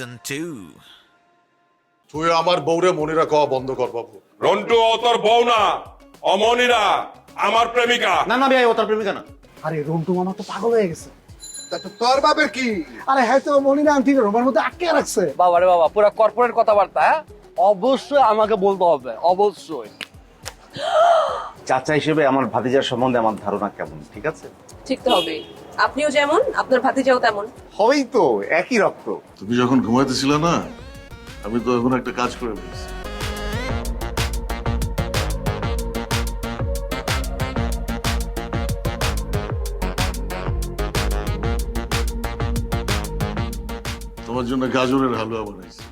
Season 2. তুই আমার বউরে মনিরা কওয়া বন্ধ কর বাবু। রন্টু ও তোর বউ না। অমনিরা আমার প্রেমিকা। না না ভাই ও তার প্রেমিকা না। আরে রন্টু মামা তো পাগল হয়ে গেছে। তোর বাপের কি? আরে হ্যাঁ তো মনিরা আন্টি রোমার মধ্যে আটকে রাখছে। বাবা রে বাবা পুরো কর্পোরেট কথাবার্তা হ্যাঁ? অবশ্যই আমাকে বলতে হবে অবশ্যই। চাচা হিসেবে আমার ভাতিজার সম্বন্ধে আমার ধারণা কেমন ঠিক আছে? ঠিক তো হবে আপনিও যেমন আপনার ভাতিজাও তেমন। হবেই তো একই রক্ত। তুমি যখন ঘুমাইতেছিলে না আমি তো এখন একটা কাজ করে ফেলেছি। তোমার জন্য গাজরের হালুয়া বানাইছি।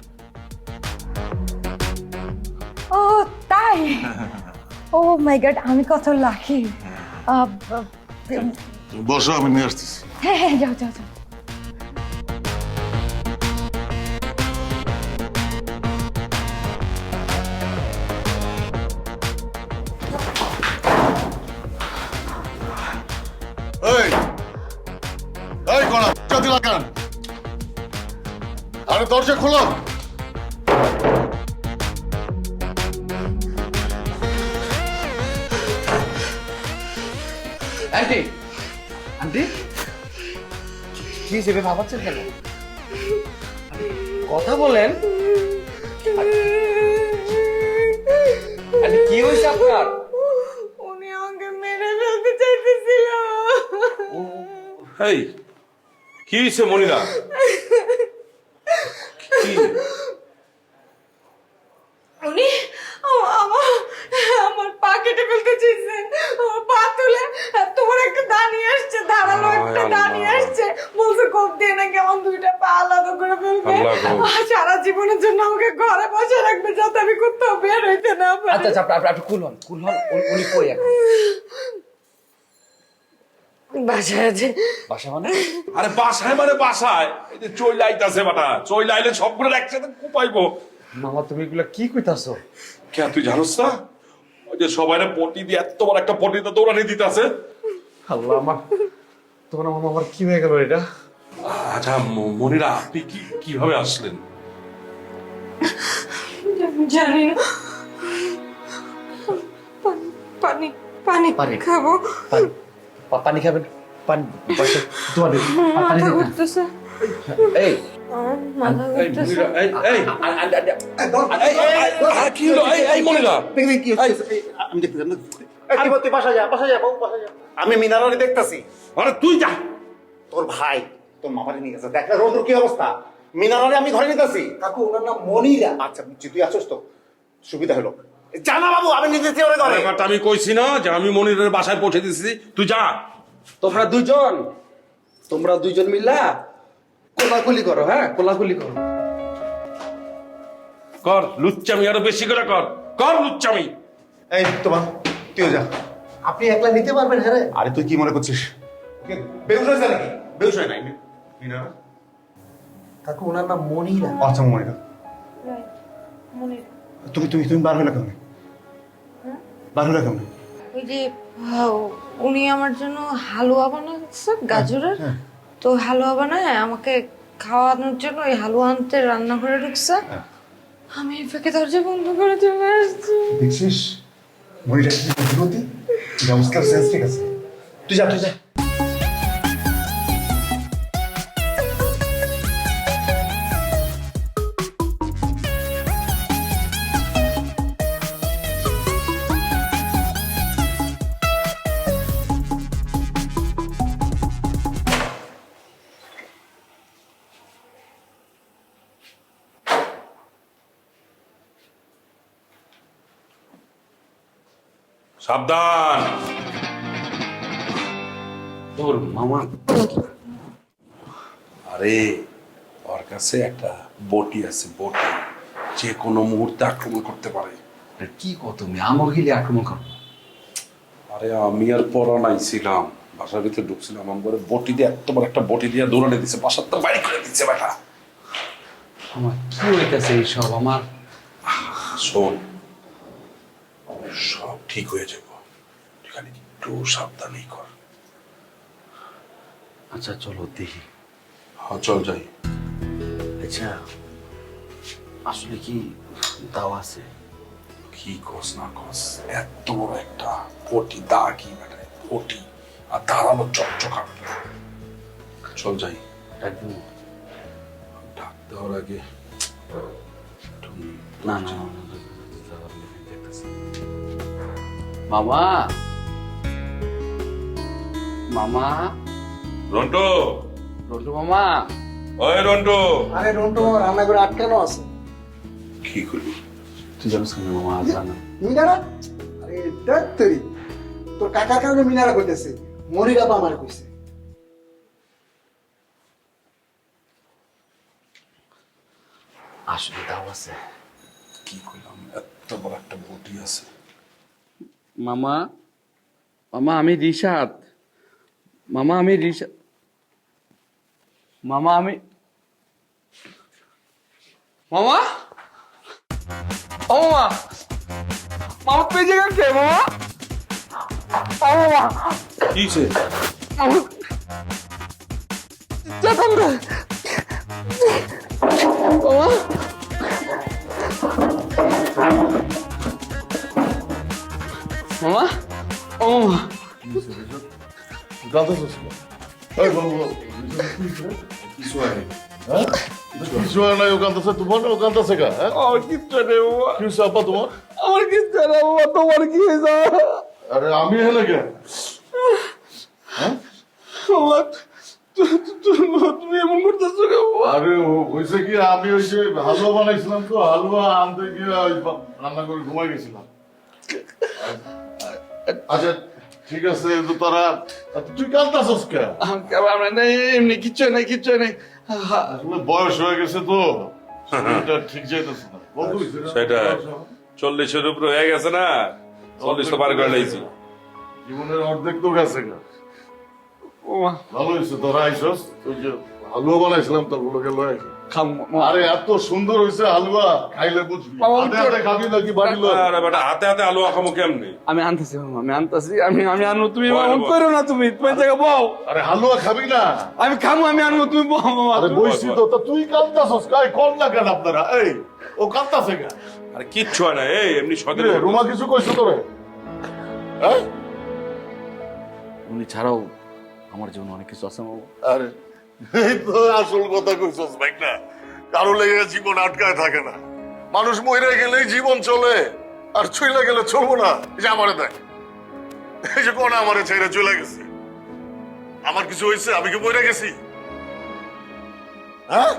ও তাই? ও মাই গড আমি কত লাকি। তুমি বসো আমি নিয়ে আসতেছি হ্যাঁ হ্যাঁ যাও যাও যাও এই এই কড়া চাতি লাগান আরে দরজা খোলো হিসেবে ভাবাচ্ছেন কেন? কথা বলেন। কি হয়েছে আপনার? উনি আমাকে মেরে ফেলতে চাইতেছিল। এই কি হয়েছে মনিরা? উনি আমার আমার পা কেটে ফেলতে চাইছেন আমার পা তুলে তোমার একটা দাঁড়িয়ে আসছে ধারালো একটা। দাঁড়িয়ে আসছে। বলছে কোপ দিয়ে নাকি আমার দুইটা পা আলাদা করে ফেলবে। সারা জীবনের জন্য আমাকে ঘরে বসে রাখবে যাতে আমি কোথাও বের হইতে না পারি। আচ্ছা আচ্ছা আপনি কুল হন কুল হন উনি- কই এখন? বাসায় আছে। বাসা মানে? আরে বাসায় মানে বাসায়। এই যে চই লাইতাছে বাটা চই লাইলে সবগুলো একসাথে কুপাইবো। মামা তুমি এগুলা কি কইতাছো? কে তুই জানোস না? যে সবাই পটি দিয়ে এত বড় একটা পটিতে দৌড়ানি দিতেছে। আল্লাহ আমার তোমার মামা আমার কি হয়ে গেল এটা? আচ্ছা মনিরা আপনি কি কীভাবে আসলেন? জানি না। পানি পানি পানি। খাব। পানি। পানি খাবেন? পানি বসে তোমার পানি এই আমি দেখতেছি দেখতেছি। এই, কি বল, তুই বাসা যা বাসা যা বাবু বাসা যা। আমি মিনারারে দেখতাছি। আরে তুই যা। তোর ভাই তোর মামারে নিয়ে গেছে। দেখ রোদ্র কি অবস্থা? মিনারারে আমি ধরে নিতেছি। কাকু ওনার নাম মনিরা। আচ্ছা বুঝছি তুই আসছ তো? সুবিধা হলো। জানা বাবু আমি নিজে থেকে ঘরে। ব্যাপারটা আমি কইছি না যে আমি মনিরের বাসায় পৌঁছে দিছি। তুই যা। তোমরা দুজন তোমরা দুজন মিল্লা কোলাকুলি করো হ্যাঁ? কোলাকুলি করো। কর লুচ্চামি আরও বেশি করে কর। কর লুচ্চামি। এই তোমার তুইও যা। আপনি একলা নিতে পারবেন হ্যাঁ রে? আরে তুই কি মনে করছিস? ওকে বেউস হয়েছে নাকি? বেউস হয় নাই। মিনারা কাকু ওনার নাম মনিরা। আচ্ছা মনিরা। তুমি তুমি তুমি বার হলে কেমন? বার হলে কেমন? ওই যে উনি আমার জন্য হালুয়া বানাচ্ছে গাজরের। হ্যাঁ। তো হালুয়া বানায় আমাকে খাওয়ানোর জন্য ওই হালুয়া আনতে রান্নাঘরে ঢুকছে। হ্যাঁ। আমি ফেকে ফাঁকে দরজা বন্ধ করে চলে আসছি। দেখছিস? মনিটা কি বুদ্ধিমতী নমস্কার সেন্স ঠিক আছে? তুই যা তুই যা। সাবধান। তোর মামা আরে ওর কাছে একটা বটি আছে বটি। যে কোনো মুহূর্তে আক্রমণ করতে পারে। কি কত তুমি? আমাকে গেলে আক্রমণ করো। আরে আমি আর পড়া নাই ছিলাম। বাসার ভিতরে ঢুকছিলাম আমার বটি দিয়ে এত বড় একটা বটি দিয়ে দৌড়ানে দিচ্ছে বাসার তো বাইরে করে দিচ্ছে বেটা। আমার কি হইতেছে এইসব? আমার শোন সব ঠিক হয়ে যাব একটু সাবধানেই কর আচ্ছা চলো দেখি হ্যাঁ চল যাই আচ্ছা আসলে কি দাও আছে কি কস না কস এত বড় একটা পটি দা কি বেটা পটি আর দাঁড়ানো চকচকা চল যাই ডাকবো ডাক দেওয়ার আগে একটু না না না, না, দেখতেছি। মামা মামা। রন্টু। রন্টু মামা। ওই রন্টু। আরে রন্টু মামা রান্না করে আটকানো আছে? কি করবি? তুই জানিস কেন মামা আজ রান্না মিনারা? আরে দেখ তুই। তোর কাকার কারণে মিনারা কইতেছে। মনিরা বা আমার কইছে। আসলে দাও আছে। কি করলাম? এত বড় একটা বটি আছে। মামা মামা আমি রিশাদ। মামা আমি রিশাদ মামা আমি মামা? ও মামা মামা পেজে গেছে মামা? ও মামা। যেতাম না মামা। মামা? ও মামা। এই বাবু কিছু হয় হ্যাঁ? কিছু হয় নাই ওখান থেকে তোমার ওখান থেকে কা হ্যাঁ? আমার কিচ্ছু নেই বাবা কি হয়েছে আপা তোমার? আমার কিচ্ছু নেই বাবা তোমার কি হয়েছে? আরে আমি হেলে কে? তু- তুমি এমন করতেছো আরে ও- হয়েছে কি? আমি ওই যে হালুয়া বানাইছিলাম তো হালুয়া আনতে গিয়ে রান্না করে ঘুমাই গেছিলাম। আচ্ছা ঠিক আছে তো তারা আচ্ছা, তুই কাঁদতাছস কে আমরা নেই এমনি কিচ্ছু নেই কিচ্ছু নেই। আসলে বয়স হয়ে গেছে তো। এটা ঠিক যাইতেছে না? সেটা চল্লিশের উপরে হয়ে গেছে না। চল্লিশ তো পার করে লাইছি জীবনের অর্ধেক তো গেছে ভালো হয়েছে তোরা আইসস ওই যে হালুয়া বানাইছিলাম তোর লয়ে আরে এত সুন্দর হয়েছে হালুয়া খাইলে বুঝবি। হাতে হাতে খাবি নাকি বাড়ি লয়ে? আরে বেটা হাতে হাতে আলু আখামো কেমনি? আমি আনতেছি আমি আনতেছি আমি আমি আনব তুমি করো না তুমি তুমি জায়গা বও আরে হালুয়া খাবি না? আমি খামো আমি আনব তুমি বও আরে বইছি তো তা তুই কান্দাছস কাই? কোন না কেন আপনারা? এই ও কান্দাছে কেন? আরে কিচ্ছু হয় না এই এমনি রুমা কিছু কইছো তোরে? হ্যাঁ? উনি ছাড়াও আমার জীবনে অনেক কিছু আছে মামা। আরে আসল কথা কইছস ভাই না কারও লেগে জীবন আটকায় থাকে না। মানুষ মরে গেলেই জীবন চলে, আর ছুইলা গেলে চলবো না। এই যে আমারে দেখ। এই যে কোন আমারে ছেড়ে চলে গেছে। আমার কিছু হয়েছে আমি কি মরে গেছি? হ্যাঁ?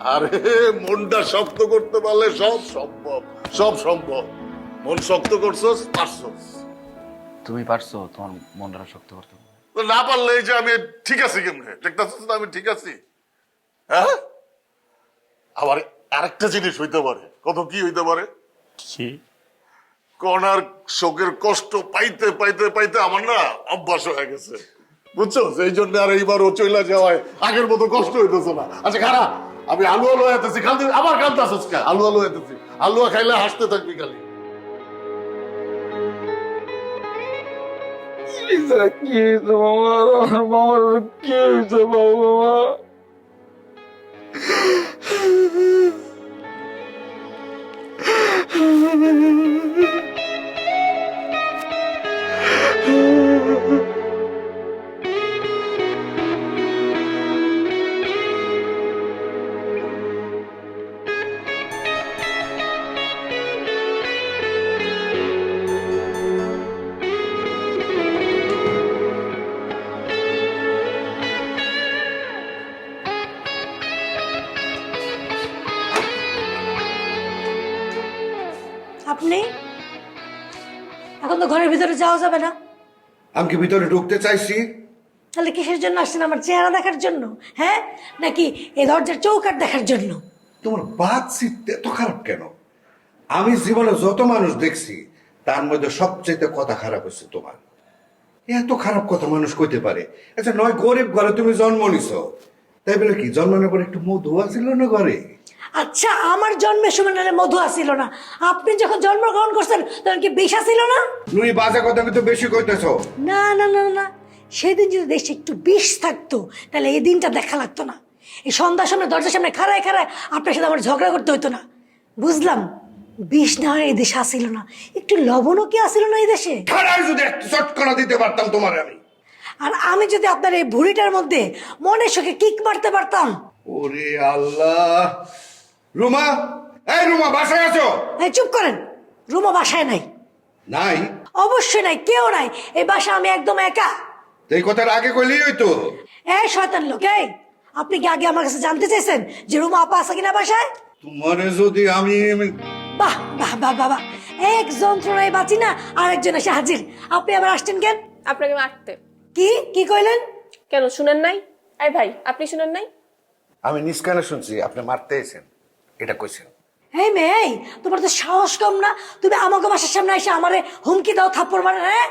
আরে, মনটা শক্ত করতে পারলে সব সম্ভব সব সম্ভব। মন শক্ত করছস, পারছস। তুমি পারছ, তোমার মনটা শক্ত করতে। তো না পারলে যে আমি ঠিক আছি কেমনে? দেখতেছিস না আমি ঠিক আছি? হ্যাঁ? আবার আরেকটা জিনিস হইতে পারে। কত কি হইতে পারে? কি? কনার শোকের কষ্ট পাইতে পাইতে পাইতে আমার না অভ্যাস হয়ে গেছে। বুঝছ? সেই জন্য আর এইবার ও চইলা যাওয়ায় আগের মতো কষ্ট হইতেছে না। আচ্ছা খারাপ আমি আলু আলু এতেছি খালি আবার কান্দাছিস আলু আলু এতেছি আলুয়া খাইলে হাসতে থাকবি খালি। কি হয়েছে মামা আমার মামার কি হয়েছে বাবা আপনি তো ঘরের ভিতরে যাওয়া যাবে না। আমি কি ভিতরে ঢুকতে চাইছি? তাহলে কিসের জন্য আসছেন আমার চেহারা দেখার জন্য হ্যাঁ? নাকি এ দরজার চৌকাট দেখার জন্য? তোমার বাদ সিট এত খারাপ কেন? আমি জীবনে যত মানুষ দেখছি তার মধ্যে সবচেয়ে কথা খারাপ হচ্ছে তোমার। এত খারাপ কথা মানুষ কইতে পারে। আচ্ছা নয় গরিব ঘরে তুমি জন্ম নিছ। তাই বলে কি জন্মানোর পর একটু মধু আছিল না ঘরে? আচ্ছা আমার জন্মের সময় নাহলে মধু আসিল না। আপনি যখন জন্মগ্রহণ করছেন তখন কি বিষ আসিল না? তুমি বাজে কথা কিন্তু বেশি কইতেছ। না না না না সেদিন যদি দেশে একটু বিষ থাকতো তাহলে এই দিনটা দেখা লাগতো না। এই সন্ধ্যার সামনে দরজার সামনে খাড়ায় খাড়ায় আপনার সাথে আমার ঝগড়া করতে হতো না। বুঝলাম বিষ না হয় এই দেশে আসিল না। একটু লবণও কি আসিল না এই দেশে? খারাপ যদি একটু চটকনা দিতে পারতাম তোমার আমি। আর আমি যদি আপনার এই ভুড়িটার মধ্যে মনের সুখে কিক মারতে পারতাম? ওরে আল্লাহ রুমা এই রুমা বাসায় আছো? এই চুপ করেন। রুমা বাসায় নাই। নাই? অবশ্যই নাই কেউ নাই। এই বাসা আমি একদম একা। এই কথার আগে কইলেই হইতো। এই শয়তান লোক এই আপনি কি আগে আমার কাছে জানতে চাইছেন যে রুমা আপা আছে কিনা বাসায়? তোমারে যদি আমি বাহ বাহ বাহ বাবা এক যন্ত্রণায় বাঁচি না আর একজন এসে হাজির। আপনি আবার আসছেন কেন? আপনাকে মারতে কি? কি কইলেন? কেন শুনেন নাই? এই ভাই আপনি শুনেন নাই? আমি নিষ্কানে শুনছি আপনি মারতে এসেন এটা কইছেন এই মেয়ে তোমার তো সাহস কম না? তুমি আমাকে বাসার সামনে এসে আমারে হুমকি দাও থাপ্পড় মারে হ্যাঁ?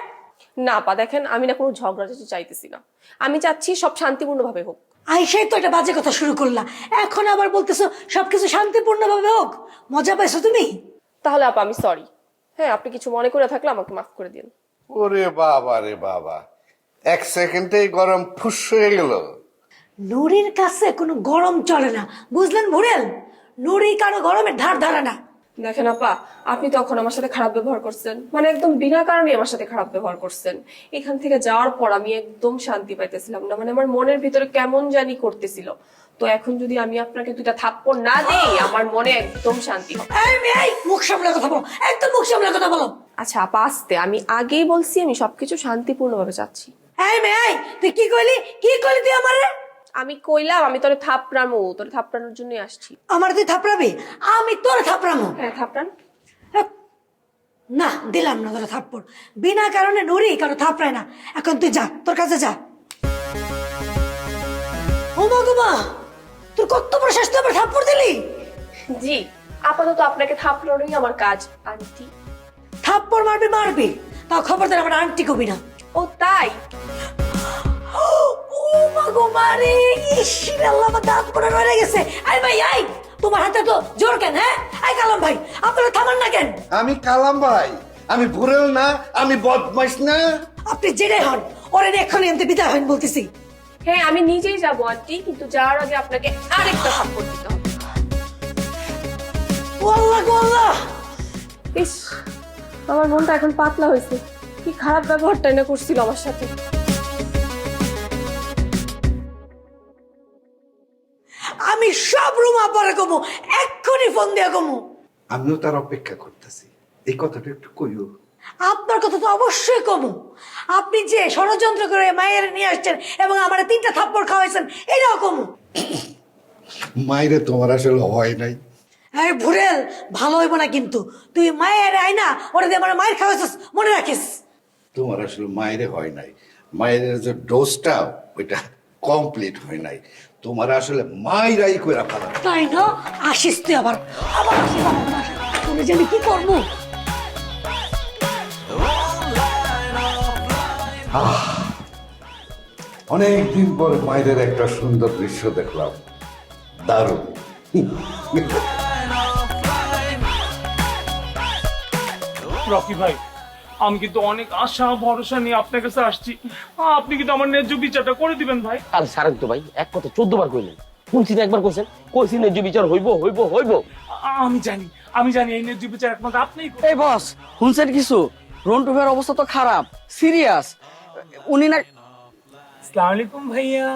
না পা দেখেন আমি না কোনো ঝগড়া চাইতেছি না। আমি চাচ্ছি সব শান্তিপূর্ণভাবে হোক। আইসাই তো একটা বাজে কথা শুরু করলা। এখন আবার বলতেছো সবকিছু শান্তিপূর্ণ ভাবে হোক। মজা পাইছো তুমি? তাহলে আপা আমি সরি হ্যাঁ আপনি কিছু মনে করে থাকলে আমাকে মাফ করে দিন। ওরে বাবা রে বাবা। এক সেকেন্ডেই গরম ফুস হয়ে গেল নুরির কাছে কোনো গরম চলে না। বুঝলেন ভুরেল? নুরি কারও গরমের ধার ধারে না। দেখেন আপা আপনি তখন আমার সাথে খারাপ ব্যবহার করছেন। মানে একদম বিনা কারণে আমার সাথে খারাপ ব্যবহার করছেন। এখান থেকে যাওয়ার পর আমি একদম শান্তি পাইতেছিলাম না। মানে আমার মনের ভিতরে কেমন জানি করতেছিল। তো এখন যদি আমি আপনাকে দুটা থাপ্পড় না দেই আমার মনে একদম শান্তি হবে। এই মেয়ে মুখ সামলে কথা বলো। একদম মুখ সামলে কথা বলো। আচ্ছা আপা আসতে। আমি আগেই বলছি আমি সবকিছু শান্তিপূর্ণভাবে চাচ্ছি। এই মেয়ে এই, তুই কি কইলি? কি কইলি তুই আমারে? আমি কইলাম আমি তোরে থাপড়ামো তোরে থাপড়ানোর জন্যই আসছি। আমার তুই থাপড়াবি? আমি তোর থাপড়ামো। হ্যাঁ থাপড়ান। না দিলাম না তোর থাপ্পড় বিনা কারণে নুরি কারও থাপড়ায় না। এখন তুই যা তোর কাছে যা। ওমা গোমা তোর কত বড় শাস্তি আবার থাপ্পড় দিলি? জি আপাতত আপনাকে থাপড়ানোই আমার কাজ আন্টি। থাপ্পড় মারবি মারবি। তাও খবরদার আমার আন্টি কবি না। ও তাই? ও মা গো মারে ইসির আল্লাহ আমার দাঁত পড়ে রয়ে গেছে। আই ভাই আই তোমার হাতে তো জোর কেন হ্যাঁ? আই কালাম ভাই আপনারা থামান না কেন? আমি কালাম ভাই আমি ভুরেল না আমি বদমাইশ না। আপনি জেনে হন ওরে এক্ষুনি এমনি বিদায় হন বলতেছি। হ্যাঁ আমি নিজেই যাব আন্টি কিন্তু যাওয়ার আগে আপনাকে আরেকটা থাপ্পড় দিতে হবে। ও আল্লাহ গো আল্লাহ! ইস আমার মনটা এখন পাতলা হয়েছে। কি খারাপ ব্যবহারটা না করছিল আমার সাথে। আমি সব রুমা পরে কমু এক্ষুনি ফোন দিয়ে কমু। আমিও তার অপেক্ষা করতেছি। এই কথাটা একটু কইও। আপনার কথা তো অবশ্যই কমু। আপনি যে ষড়যন্ত্র করে মায়ের নিয়ে আসছেন এবং আমার তিনটা থাপ্পড় খাওয়াইছেন এটাও কমু। মাইরে তোমার আসলে হয় নাই। এই ভুরেল ভালো হইব না কিন্তু। তুই মায়ের আয় না ওরা দিয়ে আমার মায়ের খাওয়াইছিস মনে রাখিস। তোমার আসলে মায়েরে হয় নাই। মায়ের যে ডোজটা ওইটা কমপ্লিট হয় নাই। তোমার আসলে মায়েরাই করে ফেলা তাই না? আসিস তুই আবার। আবার আসিস আমার তুমি জানি কি করব? অনেক দিন পর মায়ের একটা সুন্দর দৃশ্য দেখলাম। দারুণ। রকি ভাই আমি কিন্তু অনেক আশা ভরসা নিয়ে আপনার কাছে আসছি। আপনি কিন্তু আমার ন্যায্য বিচারটা করে দিবেন ভাই। আরে সারেন তো ভাই এক কথা চোদ্দ বার কইলেন। শুনছি একবার কইছেন? কইছি ন্যায্য বিচার হইব হইব হইব? আমি জানি আমি জানি এই ন্যায্য বিচার একমাত্র আপনিই করবেন। এই বস শুনছেন কিছু? রন্টু ভাইয়ের অবস্থা তো খারাপ সিরিয়াস। উনি না আসসালামু আলাইকুম ভাইয়া।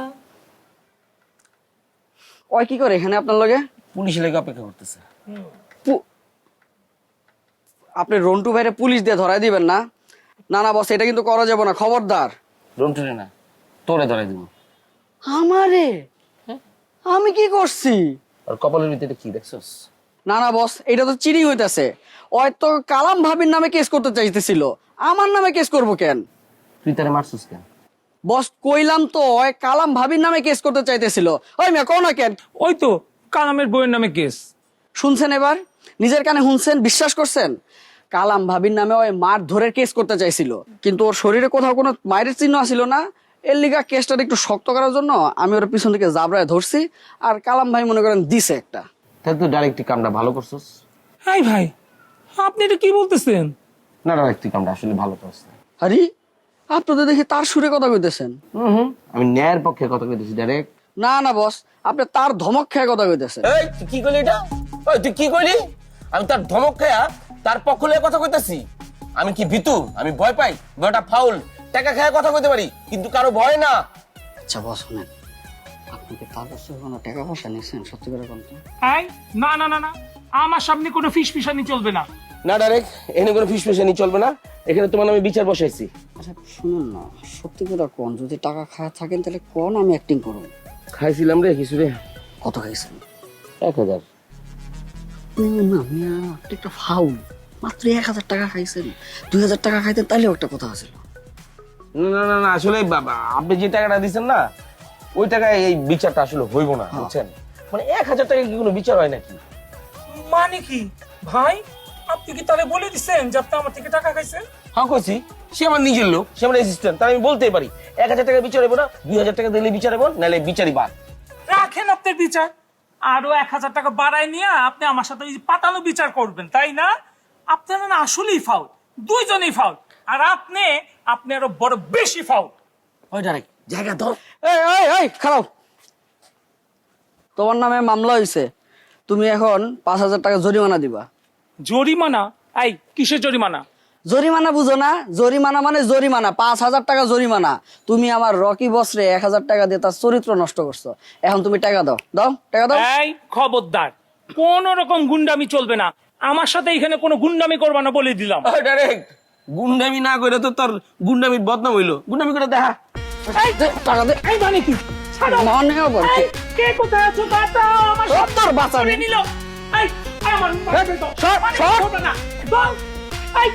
ওই কি করে এখানে আপনার লগে? পুলিশ লেগে অপেক্ষা করতেছে। আপনি রন্টু ভাইরে পুলিশ দিয়ে ধরাই দিবেন না। না না বস এটা কিন্তু করা যাবে না খবরদার। রন্টুরে না তোরে ধরাই দিব। আমারে? আমি কি করছি? আর কপালের ভিতরে কি দেখছস? না না বস এটা তো চিড়ি হইতাছে। ওই তো কালাম ভাবির নামে কেস করতে চাইতেছিল। আমার নামে কেস করব কেন? তুই তারে মারছস কেন? বস কইলাম তো ওই কালাম ভাবির নামে কেস করতে চাইতেছিল। ওই মেয়ে কও না কেন? ওই তো কালামের বইয়ের নামে কেস। শুনছেন এবার? নিজের কানে শুনছেন বিশ্বাস করছেন? কালাম ভাবির নামে ওই মার ধরে কেস করতে চাইছিল। কিন্তু ওর শরীরে কোথাও কোনো মায়ের চিহ্ন ছিল না। এর লিগা কেসটা একটু শক্ত করার জন্য আমি ওর পিছন থেকে জাবরায় ধরছি। আর কালাম ভাই মনে করেন দিছে একটা। তাহলে ডাইরেক্ট কামটা ভালো করছস? হাই ভাই আপনি এটা কি বলতেছেন? না কামটা আসলে ভালো আরে আপনাদের দেখি তার সুরে কথা কইতেছেন? হুম আমি ন্যায়ের পক্ষে কথা কইতেছি ডাইরেক্ট না না বস আপনি তার ধমক খেয়ে কথা কইতেছেন। এই কি করলি এটা? তুই কি করলি আমি তার ধমক খেয়া তার পক্ষ লয়ে কথা কইতাছি। আমি কি ভিতু? আমি ভয় পাই। ভয়টা ফাউল। টাকা খেয়ে কথা কইতে পারি কিন্তু কারও ভয় না। আচ্ছা বস শুনেন। আপনি কি তার কাছে কোনো টাকা পয়সা নিয়েছেন সত্যি করে বলতে এই না না না না। আমার সামনে কোনো ফিস ফিসানি চলবে না। না ডাইরেক্ট এখানে কোনো ফিস ফিসানি চলবে না। এখানে তোমার আমি বিচার বসাইছি। আচ্ছা শুনুন না সত্যি কথা কোন? যদি টাকা খায় থাকেন তাহলে কোন আমি অ্যাক্টিং করুন খাইছিলাম রে কিছু রে। কত খাইছেন? এক হাজার। না মিয়া আপনি একটা ফাউল। মাত্র এক হাজার টাকা খাইছেন। দুই হাজার টাকা খাইতেন তাহলেও একটা কথা আছে। না না না আসলে বাবা আপনি যে টাকাটা দিচ্ছেন না ওই টাকায় এই বিচারটা আসলে হইব না বুঝছেন? মানে এক হাজার টাকা কি কোনো বিচার হয় নাকি? মানে কি? ভাই আপনি কি তাহলে বলে দিচ্ছেন যে আপনি আমার থেকে টাকা খাইছেন? হ্যাঁ কইছি। সে আমার নিজের লোক সে আমার অ্যাসিস্ট্যান্ট তাই আমি বলতেই পারি এক হাজার টাকা বিচার হইব না দুই হাজার টাকা দিলে বিচার হইব নাহলে বিচারই বাদ। রাখেন আপনার বিচার। আরও এক হাজার টাকা বাড়ায় নিয়ে আপনি আমার সাথে ওই পাতানো বিচার করবেন তাই না? আপনারা না আসলেই ফাউল দুইজনেই ফাউল আর আপনি আপনি আরও বড় বেশি ফাউল ওই ডাইরেক্ট জায়গা ধর। এই এই এই খারাপ তোমার নামে মামলা হয়েছে তুমি এখন পাঁচ হাজার টাকা জরিমানা দিবা। জরিমানা? এই কিসের জরিমানা? জরিমানা বুঝো না? জরিমানা মানে জরিমানা। পাঁচ হাজার টাকা জরিমানা। তুমি আমার রকি বসরে এক হাজার টাকা দিয়ে তার চরিত্র নষ্ট করছ। এখন তুমি টাকা দাও। দাও? টাকা দাও? এই খবরদার। কোন রকম গুন্ডামি চলবে না। আমার সাথে এখানে কোনো গুন্ডামি করবা না বলে দিলাম। ডাইরেক্ট গুন্ডামি না করে তো তোর গুন্ডামির বদনাম হইল। গুন্ডামি করে দেখা। এই, দে, টাকা দে। এই মানে কি? ছাড়ো। মানে আবার কি? এই, কে কোথায় আছো? আমার ও, সব তোর। করে নিল। এই আমার। সর, মানে সর। না। দাও। এই।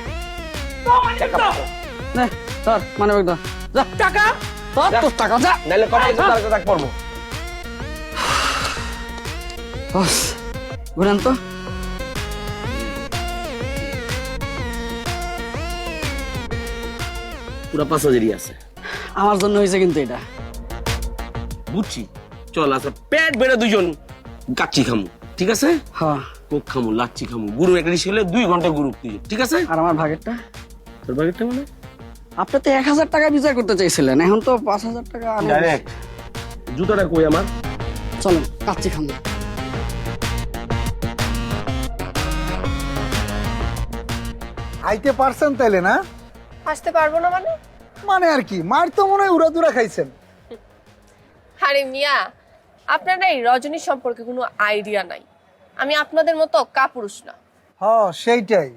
মানে আছে আমার জন্য হয়েছে কিন্তু এটা বুঝছি চল আচ্ছা পেট বেড়ে দুজন কাচ্চি খামু ঠিক আছে হ্যাঁ কোক খামু লাচ্ছি খামু গুরু একটা দুই ঘণ্টা গুরু ঠিক আছে আর আমার ভাগেরটা তোর বাকেটটা মানে আপনি তো এক হাজার টাকা বিচার করতে চাইছিলেন এখন তো পাঁচ হাজার টাকা ডাইরেক্ট জুতাটা কই আমার? চলেন কাচ্চি খামো আইতে পারছেন তাইলে না? আসতে পারব না মানে? মানে আর কি মার তো মনে হয় উড়াদুরা খাইছেন। আরে মিয়া আপনার না এই রজনী সম্পর্কে কোনো আইডিয়া নাই। আমি আপনাদের মতো কাপুরুষ না। হ সেইটাই।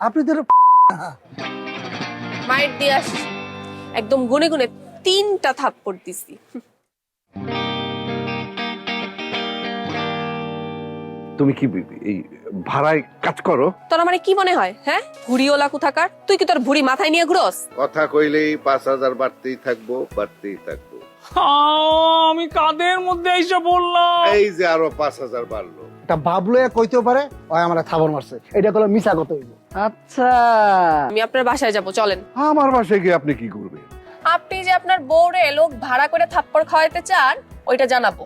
আপনি তো মায়ের দিয়ে আসছি একদম গুনে গুনে তিনটা থাপ্পড় দিছি। তুমি কি এই ভাড়ায় কাজ করো? তোর মানে কি মনে হয় হ্যাঁ? ভুড়িওলা কোথাকার? তুই কি তোর ভুড়ি মাথায় নিয়ে ঘুরোস? কথা কইলেই পাঁচ হাজার বাড়তেই থাকব বাড়তেই থাকব। আহ, আমি কাদের মধ্যে এসে বললাম এই যে আরও পাঁচ হাজার বাড়লো। এটা বাবলু কইতেও পারে ওই আমার থাবর মারছে। এটা কলো মিছা কথা আচ্ছা। আমি আপনার বাসায় যাব চলেন। আমার বাসায় গিয়ে আপনি কি করবেন? আপনি যে আপনার বউরে লোক ভাড়া করে থাপ্পড় খাওয়াইতে চান ওইটা জানাব।